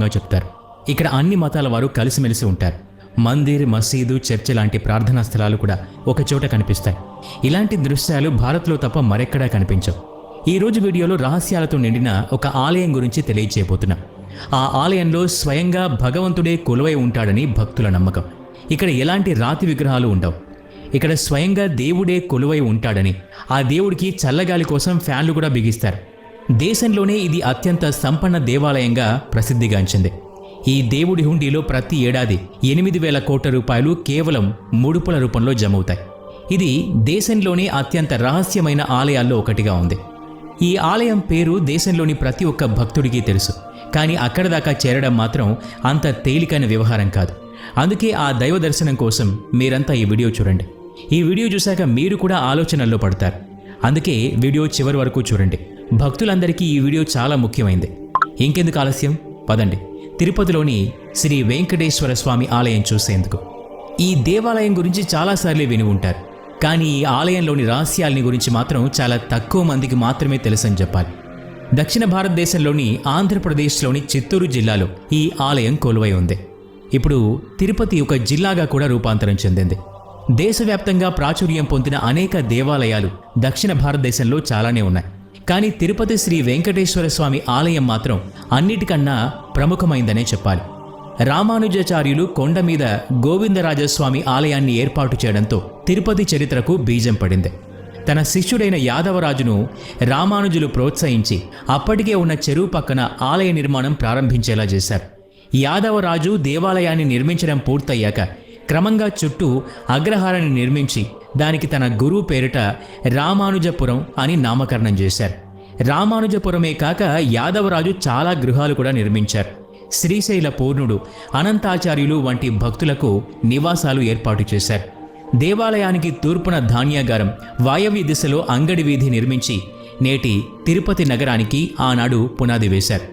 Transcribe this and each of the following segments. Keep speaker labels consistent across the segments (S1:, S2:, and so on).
S1: గర్వంగా చెప్తారు. ఇక్కడ అన్ని మతాల వారు కలిసిమెలిసి ఉంటారు. మందిర్ మసీదు చర్చి లాంటి ప్రార్థనా స్థలాలు కూడా ఒకచోట కనిపిస్తాయి. ఇలాంటి దృశ్యాలు భారత్లో తప్ప మరెక్కడా కనిపించవు. ఈ రోజు వీడియోలో రహస్యాలతో నిండిన ఒక ఆలయం గురించి తెలియజేయబోతున్నాం ఆ ఆలయంలో స్వయంగా భగవంతుడే కొలువై ఉంటాడని భక్తుల నమ్మకం. ఇక్కడ ఎలాంటి రాతి విగ్రహాలు ఉండవు. ఇక్కడ స్వయంగా దేవుడే కొలువై ఉంటాడని ఆ దేవుడికి చల్లగాలి కోసం ఫ్యాన్లు కూడా బిగిస్తారు. దేశంలోనే ఇది అత్యంత సంపన్న దేవాలయంగా ప్రసిద్ధిగాంచింది. ఈ దేవుడి హుండీలో ప్రతి ఏడాది ఎనిమిది వేల కోట్ల రూపాయలు కేవలం ముడుపుల రూపంలో జమవుతాయి. ఇది దేశంలోనే అత్యంత రహస్యమైన ఆలయాల్లో ఒకటిగా ఉంది. ఈ ఆలయం పేరు దేశంలోని ప్రతి ఒక్క భక్తుడికి తెలుసు. కానీ అక్కడ దాకా చేరడం మాత్రం అంత తేలికైన వ్యవహారం కాదు. అందుకే ఆ దైవ దర్శనం కోసం మీరంతా ఈ వీడియో చూడండి. ఈ వీడియో చూశాక మీరు కూడా ఆలోచనల్లో పడతారు. అందుకే వీడియో చివరి వరకు చూడండి. భక్తులందరికీ ఈ వీడియో చాలా ముఖ్యమైంది. ఇంకెందుకు ఆలస్యం? పదండి. తిరుపతిలోని శ్రీ వెంకటేశ్వర స్వామి ఆలయం చూసేందుకు. ఈ దేవాలయం గురించి చాలాసార్లు విని ఉంటారు. కానీ ఈ ఆలయంలోని రహస్యాలని గురించి మాత్రం చాలా తక్కువ మందికి మాత్రమే తెలుసని చెప్పాలి. దక్షిణ భారతదేశంలోని ఆంధ్రప్రదేశ్లోని చిత్తూరు జిల్లాలో ఈ ఆలయం కొలువై ఉంది. ఇప్పుడు తిరుపతి ఒక జిల్లాగా కూడా రూపాంతరం చెందింది. దేశవ్యాప్తంగా ప్రాచుర్యం పొందిన అనేక దేవాలయాలు దక్షిణ భారతదేశంలో చాలానే ఉన్నాయి. కానీ తిరుపతి శ్రీ వెంకటేశ్వర స్వామి ఆలయం మాత్రం అన్నిటికన్నా ప్రముఖమైందనే చెప్పాలి. రామానుజాచార్యులు కొండ మీద గోవిందరాజస్వామి ఆలయాన్ని ఏర్పాటు చేయడంతో తిరుపతి చరిత్రకు బీజం పడింది. తన శిష్యుడైన యాదవరాజును రామానుజులు ప్రోత్సహించి అప్పటికే ఉన్న చెరువు పక్కన ఆలయ నిర్మాణం ప్రారంభించేలా చేశారు. యాదవరాజు దేవాలయాన్ని నిర్మించడం పూర్తయ్యాక క్రమంగా చుట్టూ అగ్రహారాన్ని నిర్మించి దానికి తన గురువు పేరిట రామానుజపురం అని నామకరణం చేశారు. రామానుజపురమే కాక యాదవరాజు చాలా గృహాలు కూడా నిర్మించారు. శ్రీశైల పూర్ణుడు అనంతాచార్యులు వంటి భక్తులకు నివాసాలు ఏర్పాటు చేశారు. దేవాలయానికి తూర్పున ధాన్యాగారం వాయవ్య దిశలో అంగడి వీధి నిర్మించి నేటి తిరుపతి నగరానికి ఆనాడు పునాది వేశారు.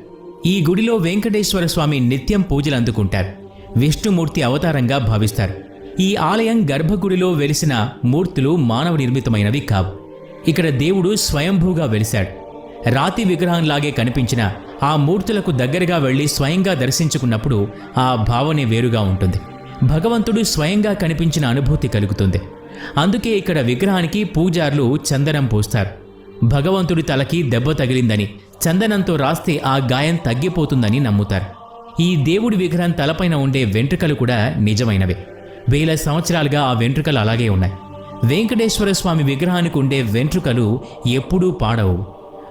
S1: ఈ గుడిలో వెంకటేశ్వర స్వామి నిత్యం పూజలు అందుకుంటారు. విష్ణుమూర్తి అవతారంగా భావిస్తారు. ఈ ఆలయం గర్భగుడిలో వెలిసిన మూర్తులు మానవ నిర్మితమైనవి కావు. ఇక్కడ దేవుడు స్వయంభూగా వెలిశాడు. రాతి విగ్రహంలాగే కనిపించిన ఆ మూర్తులకు దగ్గరగా వెళ్ళి స్వయంగా దర్శించుకున్నప్పుడు ఆ భావనే వేరుగా ఉంటుంది. భగవంతుడు స్వయంగా కనిపించిన అనుభూతి కలుగుతుంది. అందుకే ఇక్కడ విగ్రహానికి పూజార్లు చందనం పూస్తారు. భగవంతుడి తలకి దెబ్బ తగిలిందని చందనంతో రాస్తే ఆ గాయం తగ్గిపోతుందని నమ్ముతారు. ఈ దేవుడి విగ్రహం తలపైన ఉండే వెంట్రుకలు కూడా నిజమైనవే. వేల సంవత్సరాలుగా ఆ వెంట్రుకలు అలాగే ఉన్నాయి. వెంకటేశ్వర స్వామి విగ్రహానికి ఉండే వెంట్రుకలు ఎప్పుడూ పాడవు.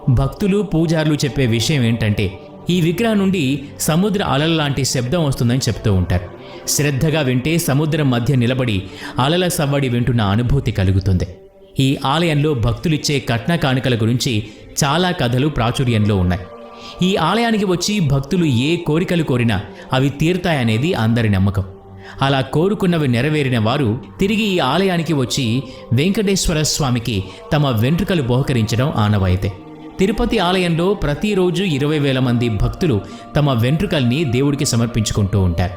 S1: భక్తులు పూజారులు చెప్పే విషయం ఏంటంటే ఈ విగ్రహం నుండి సముద్ర అలల లాంటి శబ్దం వస్తుందని చెప్తూ ఉంటారు. శ్రద్ధగా వింటే సముద్రం మధ్య నిలబడి అలల సవ్వడి వింటున్న అనుభూతి కలుగుతుంది. ఈ ఆలయంలో భక్తులిచ్చే కట్న కానుకల గురించి చాలా కథలు ప్రాచుర్యంలో ఉన్నాయి. ఈ ఆలయానికి వచ్చి భక్తులు ఏ కోరికలు కోరినా అవి తీరుతాయనేది అందరి నమ్మకం. అలా కోరుకున్నవి నెరవేరిన వారు తిరిగి ఈ ఆలయానికి వచ్చి వెంకటేశ్వర స్వామికి తమ వెంట్రుకలు బహుకరించడం ఆనవాయితే. తిరుపతి ఆలయంలో ప్రతిరోజు ఇరవై వేల మంది భక్తులు తమ వెంట్రుకల్ని దేవుడికి సమర్పించుకుంటూ ఉంటారు.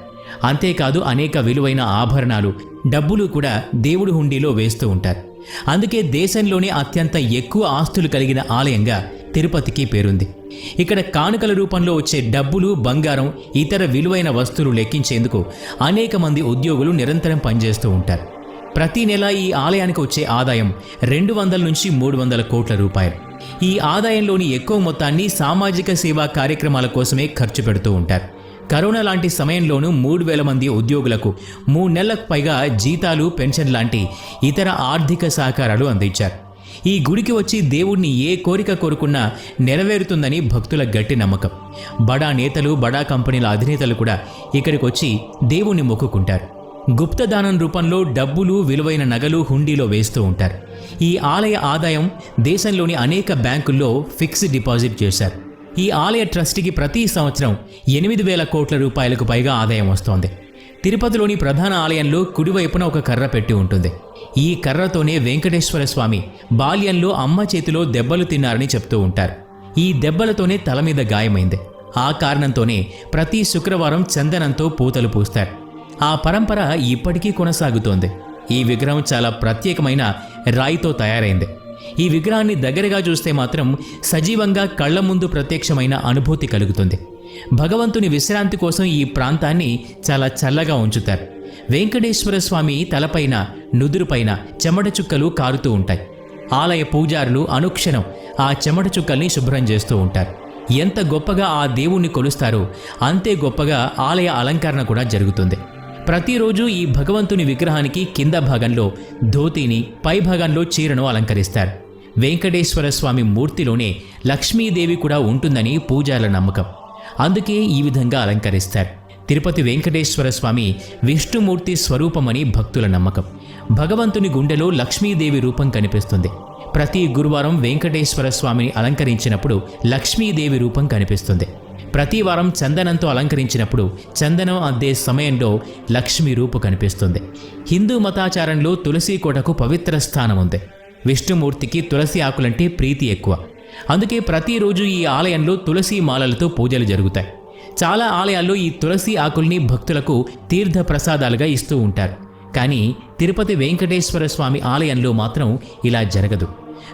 S1: అంతేకాదు అనేక విలువైన ఆభరణాలు డబ్బులు కూడా దేవుడి హుండీలో వేస్తూ ఉంటారు. అందుకే దేశంలోనే అత్యంత ఎక్కువ ఆస్తులు కలిగిన ఆలయంగా తిరుపతికి పేరుంది. ఇక్కడ కానుకల రూపంలో వచ్చే డబ్బులు బంగారం ఇతర విలువైన వస్తువులు లెక్కించేందుకు అనేక మంది ఉద్యోగులు నిరంతరం పనిచేస్తూ ఉంటారు. ప్రతి నెల ఈ ఆలయానికి వచ్చే ఆదాయం రెండు వందల నుంచి మూడు వందల కోట్ల రూపాయలు. ఈ ఆదాయంలోని ఎక్కువ మొత్తాన్ని సామాజిక సేవా కార్యక్రమాల కోసమే ఖర్చు పెడుతూ ఉంటారు. కరోనా లాంటి సమయంలోనూ మూడు వేల మంది ఉద్యోగులకు మూడు నెలలకు పైగా జీతాలు పెన్షన్ లాంటి ఇతర ఆర్థిక సహకారాలు అందించారు. ఈ గుడికి వచ్చి దేవుణ్ణి ఏ కోరిక కోరుకున్నా నెరవేరుతుందని భక్తుల గట్టి నమ్మకం. బడా నేతలు బడా కంపెనీల అధినేతలు కూడా ఇక్కడికి వచ్చి దేవుణ్ణి మొక్కుకుంటారు. గుప్తదానం రూపంలో డబ్బులు విలువైన నగలు హుండీలో వేస్తూ ఉంటారు. ఈ ఆలయ ఆదాయం దేశంలోని అనేక బ్యాంకుల్లో ఫిక్స్డ్ డిపాజిట్ చేశారు. ఈ ఆలయ ట్రస్టీకి ప్రతి సంవత్సరం ఎనిమిది వేల కోట్ల రూపాయలకు పైగా ఆదాయం వస్తోంది. తిరుపతిలోని ప్రధాన ఆలయంలో కుడివైపున ఒక కర్ర పెట్టి ఉంటుంది. ఈ కర్రతోనే వెంకటేశ్వర స్వామి బాల్యంలో అమ్మ చేతిలో దెబ్బలు తిన్నారని చెప్తూ ఉంటారు. ఈ దెబ్బలతోనే తల మీద గాయమైంది. ఆ కారణంతోనే ప్రతి శుక్రవారం చందనంతో పూతలు పూస్తారు. ఆ పరంపర ఇప్పటికీ కొనసాగుతోంది. ఈ విగ్రహం చాలా ప్రత్యేకమైన రాయితో తయారైంది. ఈ విగ్రహాన్ని దగ్గరగా చూస్తే మాత్రం సజీవంగా కళ్ళ ముందు ప్రత్యక్షమైన అనుభూతి కలుగుతుంది. భగవంతుని విశ్రాంతి కోసం ఈ ప్రాంతాన్ని చాలా చల్లగా ఉంచుతారు. వెంకటేశ్వర స్వామి తలపైన నుదురుపైన చెమట చుక్కలు కారుతూ ఉంటాయి. ఆలయ పూజారులు అనుక్షణం ఆ చెమట చుక్కల్ని శుభ్రం చేస్తూ ఉంటారు. ఎంత గొప్పగా ఆ దేవుణ్ణి కొలుస్తారో అంతే గొప్పగా ఆలయ అలంకరణ కూడా జరుగుతుంది. ప్రతిరోజు ఈ భగవంతుని విగ్రహానికి కింద భాగంలో ధోతిని పై భాగంలో చీరను అలంకరిస్తారు. వెంకటేశ్వర స్వామి మూర్తిలోనే లక్ష్మీదేవి కూడా ఉంటుందని పూజారుల నమ్మకం. అందుకే ఈ విధంగా అలంకరిస్తారు. తిరుపతి వెంకటేశ్వర స్వామి విష్ణుమూర్తి స్వరూపమని భక్తుల నమ్మకం. భగవంతుని గుండెలో లక్ష్మీదేవి రూపం కనిపిస్తుంది. ప్రతి గురువారం వెంకటేశ్వర స్వామిని అలంకరించినప్పుడు లక్ష్మీదేవి రూపం కనిపిస్తుంది. ప్రతి వారం చందనంతో అలంకరించినప్పుడు చందనం అద్దే సమయంలో లక్ష్మీ రూపు కనిపిస్తుంది. హిందూ మతాచారంలో తులసి కోటకు పవిత్ర స్థానం ఉంది విష్ణుమూర్తికి తులసి ఆకులంటే ప్రీతి ఎక్కువ. అందుకే ప్రతిరోజు ఈ ఆలయంలో తులసి మాలలతో పూజలు జరుగుతాయి. చాలా ఆలయాల్లో ఈ తులసి ఆకుల్ని భక్తులకు తీర్థ ప్రసాదాలుగా ఇస్తూ ఉంటారు. కానీ తిరుపతి వెంకటేశ్వర స్వామి ఆలయంలో మాత్రం ఇలా జరగదు.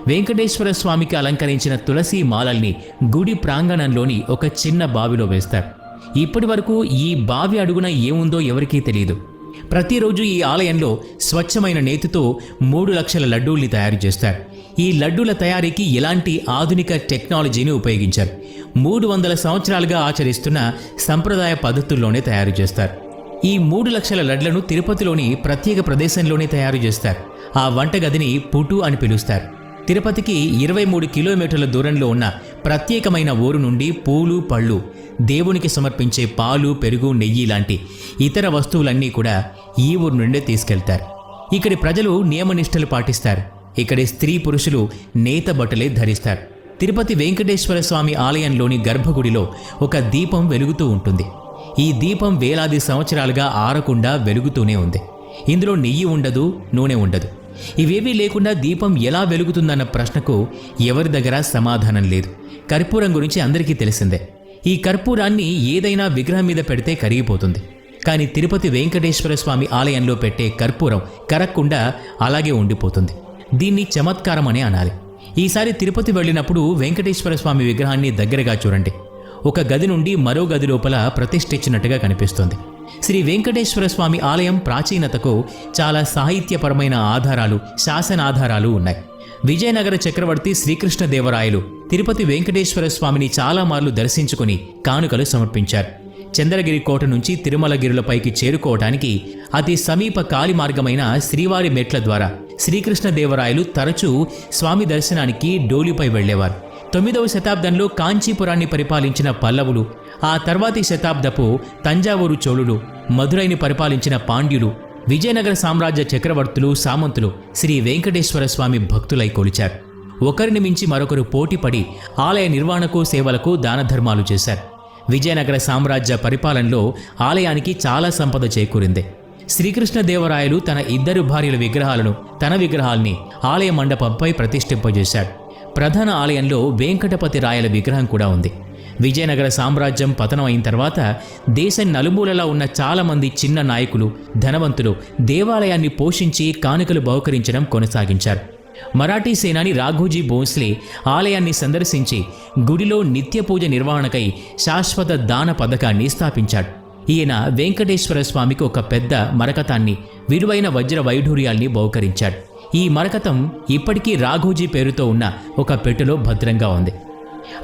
S1: వెంకటేశ్వర స్వామికి అలంకరించిన తులసి మాలల్ని గుడి ప్రాంగణంలోని ఒక చిన్న బావిలో వేస్తారు. ఇప్పటి వరకు ఈ బావి అడుగున ఏముందో ఎవరికీ తెలియదు ప్రతిరోజు ఈ ఆలయంలో స్వచ్ఛమైన నేతితో మూడు లక్షల లడ్డూల్ని తయారు చేస్తారు. ఈ లడ్డూల తయారీకి ఎలాంటి ఆధునిక టెక్నాలజీని ఉపయోగించారు? మూడు వందల సంవత్సరాలుగా ఆచరిస్తున్న సంప్రదాయ పద్ధతుల్లోనే తయారు చేస్తారు. ఈ మూడు లక్షల లడ్లను తిరుపతిలోని ప్రత్యేక ప్రదేశంలోనే తయారు చేస్తారు. ఆ వంటగదిని పుటు అని పిలుస్తారు. తిరుపతికి ఇరవై మూడు కిలోమీటర్ల దూరంలో ఉన్న ప్రత్యేకమైన ఊరు నుండి పూలు పళ్ళు దేవునికి సమర్పించే పాలు పెరుగు నెయ్యి లాంటి ఇతర వస్తువులన్నీ కూడా ఈ ఊరు నుండే తీసుకెళ్తారు. ఇక్కడి ప్రజలు నియమనిష్టలు పాటిస్తారు. ఇక్కడి స్త్రీ పురుషులు నేత బట్టలే ధరిస్తారు. తిరుపతి వెంకటేశ్వర స్వామి ఆలయంలోని గర్భగుడిలో ఒక దీపం వెలుగుతూ ఉంటుంది. ఈ దీపం వేలాది సంవత్సరాలుగా ఆరకుండా వెలుగుతూనే ఉంది. ఇందులో నెయ్యి ఉండదు నూనె ఉండదు. ఇవేవీ లేకుండా దీపం ఎలా వెలుగుతుందన్న ప్రశ్నకు ఎవరి దగ్గర సమాధానం లేదు. కర్పూరం గురించి అందరికీ తెలిసిందే. ఈ కర్పూరాన్ని ఏదైనా విగ్రహం మీద పెడితే కరిగిపోతుంది. కానీ తిరుపతి వెంకటేశ్వర స్వామి ఆలయంలో పెట్టే కర్పూరం కరక్కుండా అలాగే ఉండిపోతుంది. దీన్ని చమత్కారం అనే అనాలి. ఈసారి తిరుపతి వెళ్ళినప్పుడు వెంకటేశ్వర స్వామి విగ్రహాన్ని దగ్గరగా చూడండి. ఒక గది నుండి మరో గది లోపల ప్రతిష్ఠించినట్టుగా కనిపిస్తుంది. శ్రీ వెంకటేశ్వర స్వామి ఆలయం ప్రాచీనతకు చాలా సాహిత్యపరమైన ఆధారాలు శాసనాధారాలు ఉన్నాయి. విజయనగర చక్రవర్తి శ్రీకృష్ణదేవరాయలు తిరుపతి వెంకటేశ్వర స్వామిని చాలా మార్లు దర్శించుకుని కానుకలు సమర్పించారు. చంద్రగిరి కోట నుంచి తిరుమలగిరులపైకి చేరుకోవటానికి అతి సమీప కాలి మార్గమైన శ్రీవారి మెట్ల ద్వారా శ్రీకృష్ణదేవరాయలు తరచూ స్వామి దర్శనానికి డోలిపై వెళ్ళేవారు తొమ్మిదవ శతాబ్దంలో కాంచీపురాన్ని పరిపాలించిన పల్లవులు ఆ తర్వాతి శతాబ్దపు తంజావూరు చోళులు మధురైని పరిపాలించిన పాండ్యులు విజయనగర సామ్రాజ్య చక్రవర్తులు సామంతులు శ్రీ వెంకటేశ్వర స్వామి భక్తులై కొలిచారు. ఒకరిని మించి మరొకరు పోటీపడి ఆలయ నిర్వహణకు సేవలకు దానధర్మాలు చేశారు. విజయనగర సామ్రాజ్య పరిపాలనలో ఆలయానికి చాలా సంపద చేకూరింది. శ్రీకృష్ణదేవరాయలు తన ఇద్దరు భార్యల విగ్రహాలను తన విగ్రహాల్ని ఆలయ మండపంపై ప్రతిష్ఠింపజేశాడు. ప్రధాన ఆలయంలో వెంకటపతి రాయల విగ్రహం కూడా ఉంది. విజయనగర సామ్రాజ్యం పతనం అయిన తర్వాత దేశం నలుమూలలా ఉన్న చాలామంది చిన్న నాయకులు ధనవంతులు దేవాలయాన్ని పోషించి కానుకలు బహుకరించడం కొనసాగించారు. మరాఠీ సేనాని రాఘోజీ భోంస్లే ఆలయాన్ని సందర్శించి గుడిలో నిత్య పూజ నిర్వహణకై శాశ్వత దాన పథకాన్ని స్థాపించాడు. ఈయన వెంకటేశ్వర స్వామికి ఒక పెద్ద మరకతాన్ని విలువైన వజ్ర వైఢూర్యాల్ని బహుకరించాడు. ఈ మరకతం ఇప్పటికీ రాఘోజీ పేరుతో ఉన్న ఒక పెట్టెలో భద్రంగా ఉంది.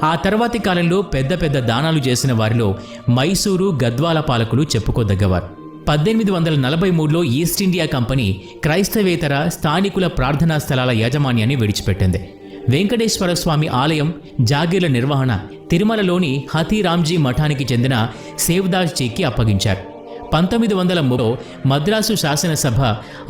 S1: ఆ తర్వాతి కాలంలో పెద్ద పెద్ద దానాలు చేసిన వారిలో మైసూరు గద్వాల పాలకులు చెప్పుకోదగ్గవారు. పద్దెనిమిది వందల నలభై మూడులో ఈస్ట్ ఇండియా కంపెనీ క్రైస్తవేతర స్థానికుల ప్రార్థనా స్థలాల యాజమాన్యాన్ని విడిచిపెట్టింది. వెంకటేశ్వర స్వామి ఆలయం జాగీర్ల నిర్వహణ తిరుమలలోని హతీరామ్జీ మఠానికి చెందిన సేవ్దాస్ జీకి అప్పగించారు. పంతొమ్మిది వందల మూడులో మద్రాసు శాసనసభ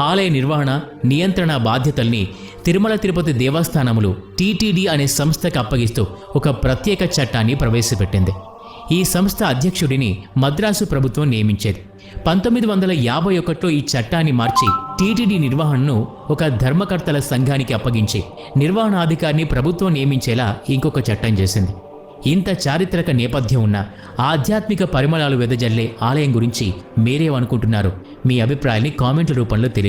S1: ఆలయ నిర్వహణ నియంత్రణ బాధ్యతల్ని తిరుమల తిరుపతి దేవస్థానములు టీటీడీ అనే సంస్థకు అప్పగిస్తూ ఒక ప్రత్యేక చట్టాన్ని ప్రవేశపెట్టింది. ఈ సంస్థ అధ్యక్షుడిని మద్రాసు ప్రభుత్వం నియమించేది. పంతొమ్మిది వందల యాభై ఒకటిలో ఈ చట్టాన్ని మార్చి టీటీడీ నిర్వహణను ఒక ధర్మకర్తల సంఘానికి అప్పగించి నిర్వహణాధికారిని ప్రభుత్వం నియమించేలా ఇంకొక చట్టం చేసింది. ఇంత చారిత్రక నేపథ్యం ఉన్న ఆధ్యాత్మిక పరిమళాలు వెదజల్లే ఆలయం గురించి మీరేమనుకుంటున్నారు? మీ అభిప్రాయాన్ని కామెంట్ల రూపంలో తెలియ